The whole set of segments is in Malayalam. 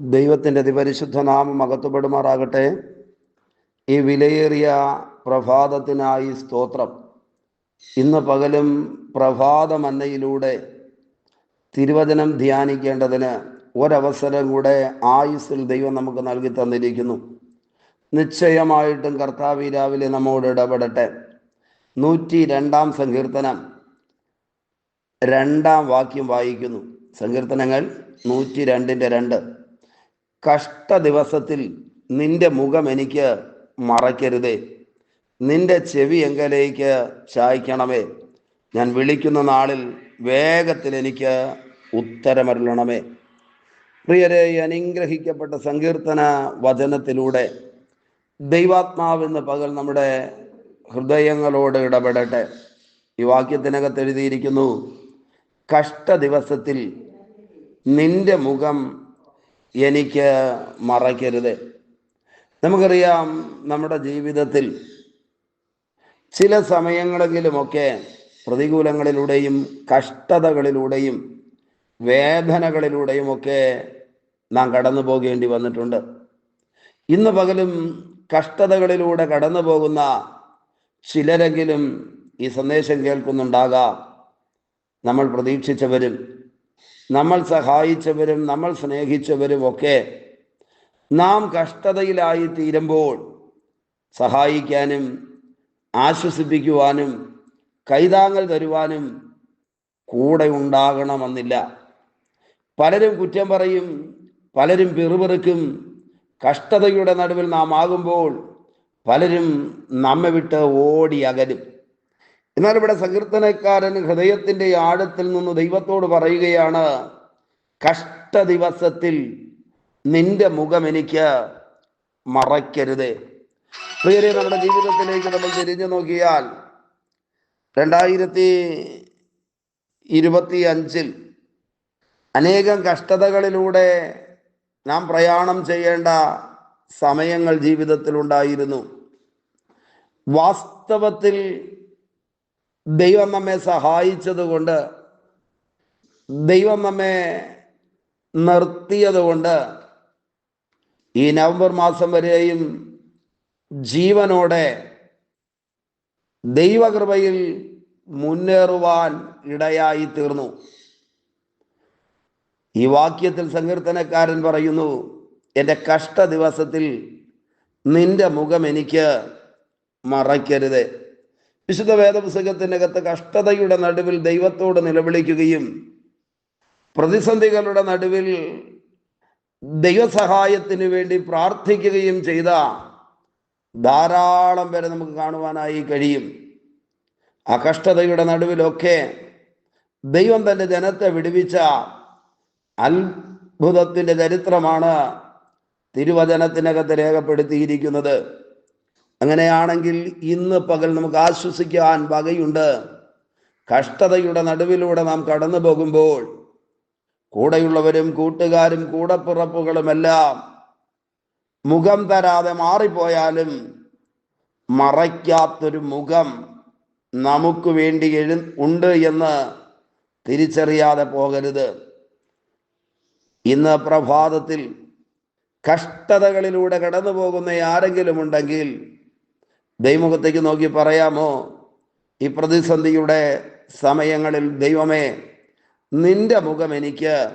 ദൈവത്തിന്റെ അതിപരിശുദ്ധ നാമം അകത്തുപെടുമാറാകട്ടെ. ഈ വിലയേറിയ പ്രഭാതത്തിനായി സ്തോത്രം. ഇന്ന് പകലും പ്രഭാതമന്നയിലൂടെ തിരുവചനം ധ്യാനിക്കേണ്ടതിന് ഒരവസരം കൂടെ ആയുസ്സിൽ ദൈവം നമുക്ക് നൽകി തന്നിരിക്കുന്നു. നിശ്ചയമായിട്ടും കർത്താവ് രാവിലെ നമ്മോട് ഇടപെടട്ടെ. നൂറ്റി രണ്ടാം സങ്കീർത്തനം രണ്ടാം വാക്യം വായിക്കുന്നു. സങ്കീർത്തനങ്ങൾ നൂറ്റി രണ്ടിന്റെ രണ്ട്. കഷ്ട ദിവസത്തിൽ നിന്റെ മുഖം എനിക്ക് മറയ്ക്കരുതേ. നിന്റെ ചെവി എങ്കലേക്ക് ചായ്ക്കണമേ. ഞാൻ വിളിക്കുന്ന നാളിൽ വേഗത്തിൽ എനിക്ക് ഉത്തരമരുളണമേ. പ്രിയരെ അനുഗ്രഹിക്കപ്പെട്ട സങ്കീർത്തന വചനത്തിലൂടെ ദൈവാത്മാവെന്ന് പകൽ നമ്മുടെ ഹൃദയങ്ങളോട് ഇടപെടട്ടെ. ഈ വാക്യത്തിനകത്ത് എഴുതിയിരിക്കുന്നു കഷ്ട ദിവസത്തിൽ നിന്റെ മുഖം എനിക്ക് മറയ്ക്കരുത്. നമുക്കറിയാം നമ്മുടെ ജീവിതത്തിൽ ചില സമയങ്ങളിലുമൊക്കെ പ്രതികൂലങ്ങളിലൂടെയും കഷ്ടതകളിലൂടെയും വേദനകളിലൂടെയും ഒക്കെ നാം കടന്നു പോകേണ്ടി വന്നിട്ടുണ്ട്. ഇന്ന് പകലും കഷ്ടതകളിലൂടെ കടന്നു പോകുന്ന ചിലരെങ്കിലും ഈ സന്ദേശം കേൾക്കുന്നുണ്ടാകാം. നമ്മൾ പ്രതീക്ഷിച്ചവരും നമ്മൾ സഹായിച്ചവരും നമ്മൾ സ്നേഹിച്ചവരും ഒക്കെ നാം കഷ്ടതയിലായി തീരുമ്പോൾ സഹായിക്കാനും ആശ്വസിപ്പിക്കുവാനും കൈതാങ്ങൽ തരുവാനും കൂടെ ഉണ്ടാകണമെന്നില്ല. പലരും കുറ്റം പറയും പലരും പിറുപിറുക്കും. കഷ്ടതയുടെ നടുവിൽ നാം ആകുമ്പോൾ പലരും നമ്മെ വിട്ട് ഓടി അകലും. എന്നാൽ ഇവിടെ സങ്കീർത്തനക്കാരൻ ഹൃദയത്തിന്റെ ആഴത്തിൽ നിന്ന് ദൈവത്തോട് പറയുകയാണ് കഷ്ട ദിവസത്തിൽ നിന്റെ മുഖം എനിക്ക് മറയ്ക്കരുത്. പ്രിയരെ നമ്മുടെ ജീവിതത്തിലേക്ക് നമ്മൾ തിരിഞ്ഞു നോക്കിയാൽ രണ്ടായിരത്തി ഇരുപത്തി അഞ്ചിൽ അനേകം കഷ്ടതകളിലൂടെ നാം പ്രയാണം ചെയ്യേണ്ട സമയങ്ങൾ ജീവിതത്തിലുണ്ടായിരുന്നു വാസ്തവത്തിൽ ദൈവം നമ്മെ സഹായിച്ചത് കൊണ്ട് ദൈവം നമ്മെ നിർത്തിയത് കൊണ്ട് ഈ നവംബർ മാസം വരെയും ജീവനോടെ ദൈവകൃപയിൽ മുന്നേറുവാൻ ഇടയായി തീർന്നു. ഈ വാക്യത്തിൽ സങ്കീർത്തനക്കാരൻ പറയുന്നു എന്റെ കഷ്ട ദിവസത്തിൽ നിന്റെ മുഖം എനിക്ക് മറയ്ക്കരുത്. വിശുദ്ധ വേദപുസ്തകത്തിനകത്ത് കഷ്ടതയുടെ നടുവിൽ ദൈവത്തോട് നിലവിളിക്കുകയും പ്രതിസന്ധികളുടെ നടുവിൽ ദൈവസഹായത്തിന് വേണ്ടി പ്രാർത്ഥിക്കുകയും ചെയ്ത ധാരാളം പേരെ നമുക്ക് കാണുവാനായി കഴിയും. ആ കഷ്ടതയുടെ നടുവിലൊക്കെ ദൈവം തന്റെ ജനത്തെ വിടുവിച്ച അത്ഭുതത്തിന്റെ ചരിത്രമാണ് തിരുവചനത്തിനകത്ത് രേഖപ്പെടുത്തിയിരിക്കുന്നത്. അങ്ങനെയാണെങ്കിൽ ഇന്ന് പകൽ നമുക്ക് ആശ്വസിക്കാൻ വകയുണ്ട്. കഷ്ടതയുടെ നടുവിലൂടെ നാം കടന്നു പോകുമ്പോൾ കൂടെയുള്ളവരും കൂട്ടുകാരും കൂടപ്പിറപ്പുകളുമെല്ലാം മുഖം തരാതെ മാറിപ്പോയാലും മറയ്ക്കാത്തൊരു മുഖം നമുക്ക് വേണ്ടി എഴു ഉണ്ട് എന്ന് തിരിച്ചറിയാതെ പോകരുത്. ഇന്ന് പ്രഭാതത്തിൽ കഷ്ടതകളിലൂടെ കടന്നു പോകുന്ന ആരെങ്കിലും ഉണ്ടെങ്കിൽ ദൈവമുഖത്തേക്ക് നോക്കി പറയാമോ? ഈ പ്രതിസന്ധിയുടെ സമയങ്ങളിൽ ദൈവമേ നിന്റെ മുഖം എനിക്ക്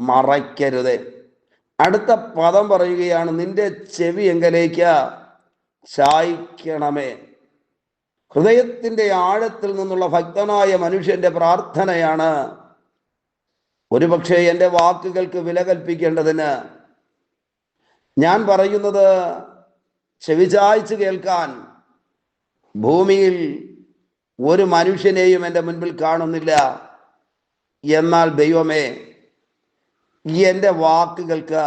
മറയ്ക്കരുത്. അടുത്ത പദം പറയുകയാണ് നിന്റെ ചെവി എങ്കലേക്ക് ചായ്ക്കണമേ. ഹൃദയത്തിന്റെ ആഴത്തിൽ നിന്നുള്ള ഭക്തനായ മനുഷ്യന്റെ പ്രാർത്ഥനയാണ് ഒരുപക്ഷെ എന്റെ വാക്കുകൾക്ക് വില കൽപ്പിക്കേണ്ടതിന്. ഞാൻ പറയുന്നത് ചെവിചായ്ച്ച് കേൾക്കാൻ ഭൂമിയിൽ ഒരു മനുഷ്യനെയും എന്റെ മുൻപിൽ കാണുന്നില്ല. എന്നാൽ ദൈവമേ എന്റെ വാക്കുകൾക്ക്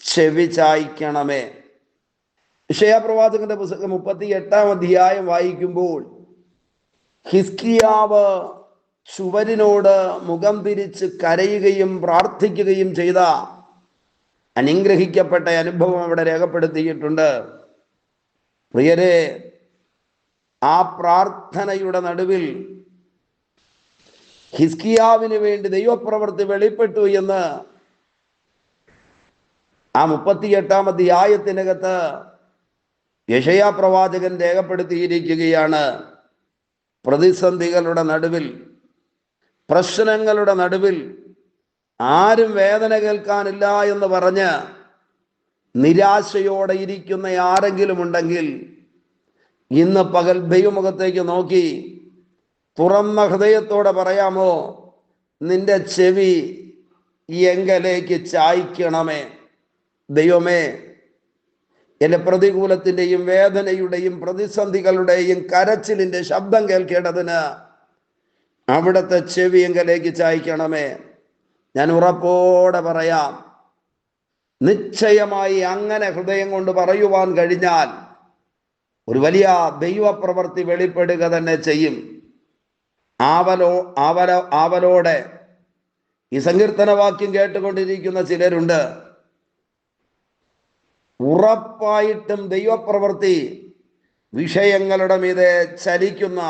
ചെവി ചായ്ക്കണമേ വിഷയപ്രവാചകന്റെ പുസ്തകം മുപ്പത്തി എട്ടാം അധ്യായം വായിക്കുമ്പോൾ ഹിസ്കിയാവ് ചുവരിനോട് മുഖം തിരിച്ച് കരയുകയും പ്രാർത്ഥിക്കുകയും ചെയ്ത അനുഗ്രഹിക്കപ്പെട്ട അനുഭവം അവിടെ രേഖപ്പെടുത്തിയിട്ടുണ്ട്. പ്രിയരെ ആ പ്രാർത്ഥനയുടെ നടുവിൽ ഹിസ്കിയാവിന് വേണ്ടി ദൈവപ്രവൃത്തി വെളിപ്പെട്ടു എന്ന് ആ മുപ്പത്തിയെട്ടാം അധ്യായത്തിനകത്ത് യഷയാ പ്രവാചകൻ രേഖപ്പെടുത്തിയിരിക്കുകയാണ്. പ്രതിസന്ധികളുടെ നടുവിൽ പ്രശ്നങ്ങളുടെ നടുവിൽ ആരും വേദന കേൾക്കാനില്ല എന്ന് പറഞ്ഞ് നിരാശയോടെ ഇരിക്കുന്ന ആരെങ്കിലും ഉണ്ടെങ്കിൽ ഇന്ന് പകൽ ദൈവമുഖത്തേക്ക് നോക്കി തുറന്ന ഹൃദയത്തോടെ പറയാമോ നിന്റെ ചെവി എങ്കലേക്ക് ചായ്ക്കണമേ ദൈവമേ. എന്റെ പ്രതികൂലത്തിന്റെയും വേദനയുടെയും പ്രതിസന്ധികളുടെയും കരച്ചിലിന്റെ ശബ്ദം കേൾക്കേണ്ടതിന് അവിടുത്തെ ചെവി എങ്കലേക്ക് ചായ്ക്കണമേ. ഞാൻ ഉറപ്പോടെ പറയാം. നിശ്ചയമായി അങ്ങനെ ഹൃദയം കൊണ്ട് പറയുവാൻ കഴിഞ്ഞാൽ ഒരു വലിയ ദൈവപ്രവൃത്തി വെളിപ്പെടുക തന്നെ ചെയ്യും. ആവലോ ആവല ആവലോടെ ഈ സങ്കീർത്തന വാക്യം കേട്ടുകൊണ്ടിരിക്കുന്ന ചിലരുണ്ട്. ഉറപ്പായിട്ടും ദൈവപ്രവൃത്തി വിഷയങ്ങളുടെ മീതെ ചലിക്കുന്ന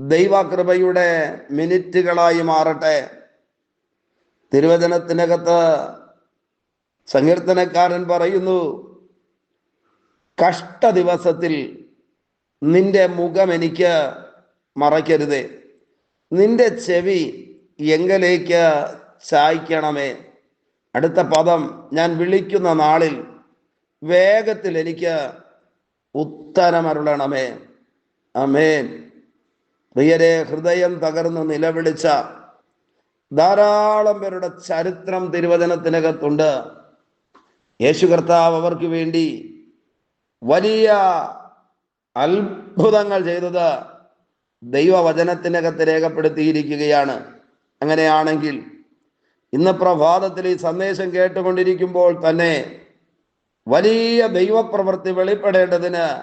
ദൈവകൃപയുടെ മിനിറ്റുകളായി മാറട്ടെ. തിരുവചനത്തിനകത്ത് സങ്കീർത്തനക്കാരൻ പറയുന്നു കഷ്ട ദിവസത്തിൽ നിന്റെ മുഖം എനിക്ക് മറയ്ക്കരുതേ. നിന്റെ ചെവി എങ്കലേക്ക് ചായ്ക്കണമേ. അടുത്ത പദം ഞാൻ വിളിക്കുന്ന നാളിൽ വേഗത്തിൽ എനിക്ക് ഉത്തരമരുളണമേ. അമേൻ പ്രിയരെ ഹൃദയം തകർന്ന് നിലവിളിച്ച ധാരാളം പേരുടെ ചരിത്രം തിരുവചനത്തിനകത്തുണ്ട്. യേശു കർത്താവ് അവർക്ക് വേണ്ടി വലിയ അത്ഭുതങ്ങൾ ചെയ്തത് ദൈവവചനത്തിനകത്ത് രേഖപ്പെടുത്തിയിരിക്കുകയാണ്. അങ്ങനെയാണെങ്കിൽ ഇന്ന് പ്രഭാതത്തിൽ ഈ സന്ദേശം കേട്ടുകൊണ്ടിരിക്കുമ്പോൾ തന്നെ വലിയ ദൈവപ്രവൃത്തി വെളിപ്പെടേണ്ടതിന്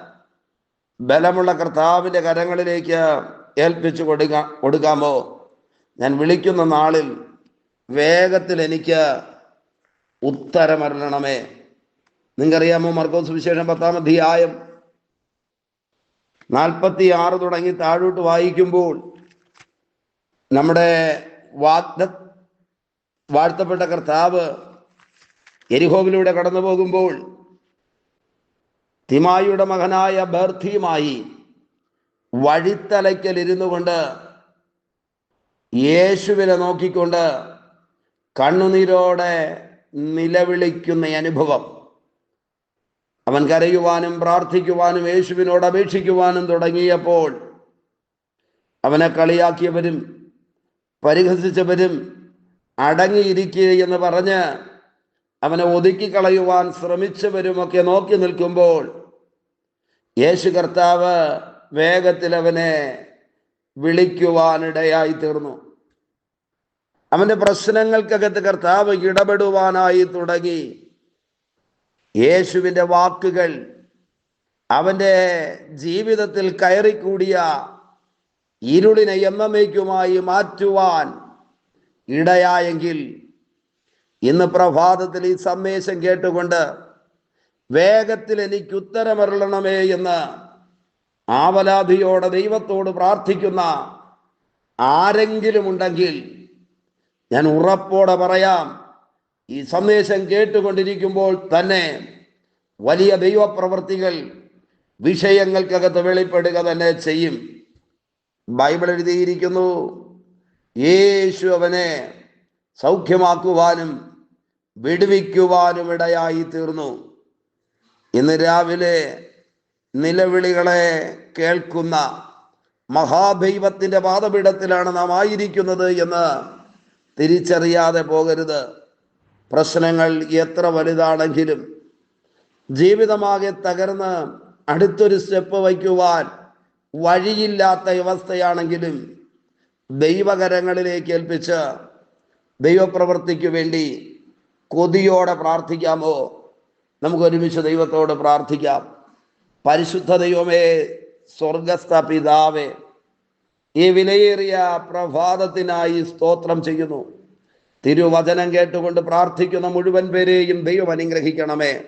ബലമുള്ള കർത്താവിന്റെ കരങ്ങളിലേക്ക് ഏൽപ്പിച്ചു കൊടുക്ക കൊടുക്കാമോ? ഞാൻ വിളിക്കുന്ന നാളിൽ വേഗത്തിൽ എനിക്ക് ഉത്തരമരണമേ നിങ്ങൾക്കറിയാമോ മർക്കോസ് വിശേഷം പത്താം അധ്യായം നാൽപ്പത്തി ആറ് തുടങ്ങി താഴോട്ട് വായിക്കുമ്പോൾ നമ്മുടെ വാഗ്ദ വാഴ്ത്തപ്പെട്ട കർത്താവ് എരിഹോവിലൂടെ കടന്നു പോകുമ്പോൾ തിമായിയുടെ മകനായ ബർത്തിയുമായി വഴിത്തലയ്ക്കൽ ഇരുന്നു കൊണ്ട് യേശുവിനെ നോക്കിക്കൊണ്ട് കണ്ണുനീരോടെ നിലവിളിക്കുന്ന അനുഭവം. അവൻ കരയുവാനും പ്രാർത്ഥിക്കുവാനും യേശുവിനോട് അപേക്ഷിക്കുവാനും തുടങ്ങിയപ്പോൾ അവനെ കളിയാക്കിയവരും പരിഹസിച്ചവരും അടങ്ങിയിരിക്കുക എന്ന് പറഞ്ഞ് അവനെ ഒതുക്കിക്കളയുവാൻ ശ്രമിച്ചവരുമൊക്കെ നോക്കി നിൽക്കുമ്പോൾ യേശു കർത്താവ് വേഗത്തിൽ അവനെ വിളിക്കുവാനിടയായി തീർന്നു അവന്റെ പ്രശ്നങ്ങൾക്കകത്ത് കർത്താവ് ഇടപെടുവാനായി തുടങ്ങി. യേശുവിന്റെ വാക്കുകൾ അവന്റെ ജീവിതത്തിൽ കയറിക്കൂടിയ ഇരുളിനെ എന്നമേക്കുമായി മാറ്റുവാൻ ഇടയായെങ്കിൽ ഇന്ന് പ്രഭാതത്തിൽ ഈ സന്ദേശം കേട്ടുകൊണ്ട് വേഗത്തിൽ എനിക്ക് ഉത്തരമറിയണമേ എന്ന് ആവലാധിയോടെ ദൈവത്തോട് പ്രാർത്ഥിക്കുന്ന ആരെങ്കിലും ഉണ്ടെങ്കിൽ ഞാൻ ഉറപ്പോടെ പറയാം ഈ സന്ദേശം കേട്ടുകൊണ്ടിരിക്കുമ്പോൾ തന്നെ വലിയ ദൈവപ്രവൃത്തികൾ വിഷയങ്ങൾക്കകത്ത് വെളിപ്പെടുക തന്നെ ചെയ്യും. ബൈബിൾ എഴുതിയിരിക്കുന്നു യേശു അവനെ സൗഖ്യമാക്കുവാനും വിടുവിക്കുവാനും ഇടയായി തീർന്നു. ഇന്ന് രാവിലെ നിലവിളികളെ കേൾക്കുന്ന മഹാദൈവത്തിന്റെ പാദപീഠത്തിലാണ് നാം ആയിരിക്കുന്നത് എന്ന് തിരിച്ചറിയാതെ പോകരുത്. പ്രശ്നങ്ങൾ എത്ര വലുതാണെങ്കിലും ജീവിതമാകെ തകർന്ന് അടുത്തൊരു സ്റ്റെപ്പ് വയ്ക്കുവാൻ വഴിയില്ലാത്ത അവസ്ഥയാണെങ്കിലും ദൈവകരങ്ങളിലേക്ക് ഏൽപ്പിച്ച് ദൈവപ്രവൃത്തിക്ക് വേണ്ടി കൊതിയോടെ പ്രാർത്ഥിക്കാമോ? നമുക്ക് ഒരുമിച്ച് ദൈവത്തോട് പ്രാർത്ഥിക്കാം. പരിശുദ്ധ ദൈവമേ സ്വർഗസ്ഥ പിതാവേ ഈ വിലയേറിയ പ്രഭാതത്തിനായി സ്തോത്രം ചെയ്യുന്നു. തിരുവചനം കേട്ടുകൊണ്ട് പ്രാർത്ഥിക്കുന്ന മുഴുവൻ പേരെയും ദൈവം അനുഗ്രഹിക്കണമേ.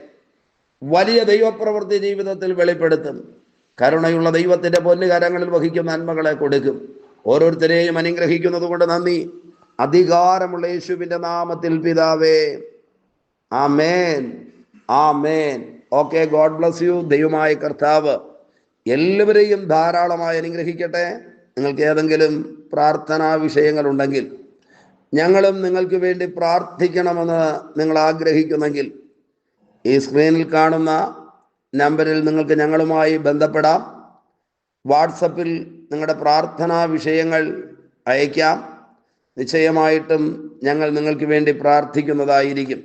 വലിയ ദൈവപ്രവൃത്തി ജീവിതത്തിൽ വെളിപ്പെടുത്തും. കരുണയുള്ള ദൈവത്തിന്റെ പൊന്നുകരങ്ങളിൽ വഹിക്കുന്ന നന്മകളെ കൊടുക്കും. ഓരോരുത്തരെയും അനുഗ്രഹിക്കുന്നത് കൊണ്ട് നന്ദി. അധികാരമുള്ള യേശുവിന്റെ നാമത്തിൽ പിതാവേ. ആമേൻ. ആമേൻ. ഓക്കെ ഗോഡ് ബ്ലസ് യു ദൈവമായ കർത്താവ് എല്ലാവരെയും ധാരാളമായി അനുഗ്രഹിക്കട്ടെ. നിങ്ങൾക്ക് ഏതെങ്കിലും പ്രാർത്ഥനാ വിഷയങ്ങളുണ്ടെങ്കിൽ ഞങ്ങളും നിങ്ങൾക്ക് വേണ്ടി പ്രാർത്ഥിക്കണമെന്ന് നിങ്ങൾ ആഗ്രഹിക്കുന്നെങ്കിൽ ഈ സ്ക്രീനിൽ കാണുന്ന നമ്പറിൽ നിങ്ങൾക്ക് ഞങ്ങളുമായി ബന്ധപ്പെടാം. വാട്സപ്പിൽ നിങ്ങളുടെ പ്രാർത്ഥനാ വിഷയങ്ങൾ അയക്കാം. നിശ്ചയമായിട്ടും ഞങ്ങൾ നിങ്ങൾക്ക് വേണ്ടി പ്രാർത്ഥിക്കുന്നതായിരിക്കും.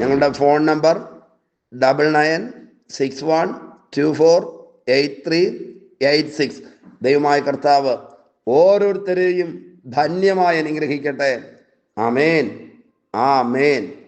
ഞങ്ങളുടെ phone number double nine six one two four eight three eight six ദൈവമായ കർത്താവ് ഓരോരുത്തരെയും ധന്യമായി അനുഗ്രഹിക്കട്ടെ. ആമേൻ. ആമേൻ.